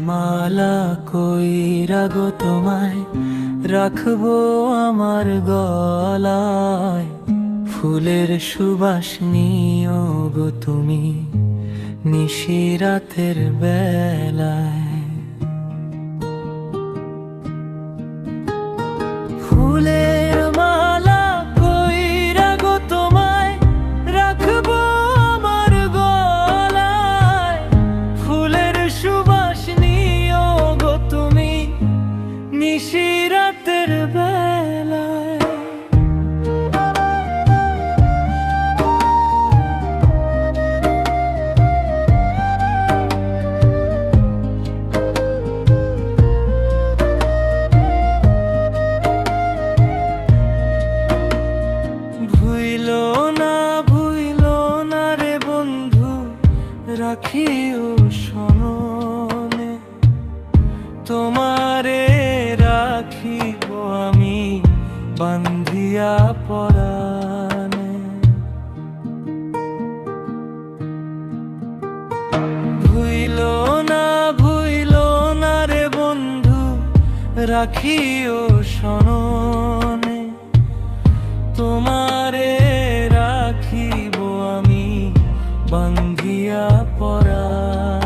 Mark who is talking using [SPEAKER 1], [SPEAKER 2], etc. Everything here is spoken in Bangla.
[SPEAKER 1] মালা কইরা গো তোমায় রাখব আমার গলায়। ফুলের সুবাস নিও গো তুমি নিশিরাতের বেলায়। ফুলের পাখিও শোনে, তোমারে রাখিব আমি বান্ধিয়া পরানে ভুইল না ভুইল না রে বন্ধু, রাখিও শোনে, তোমার ভাঙ্গিয়া পড়া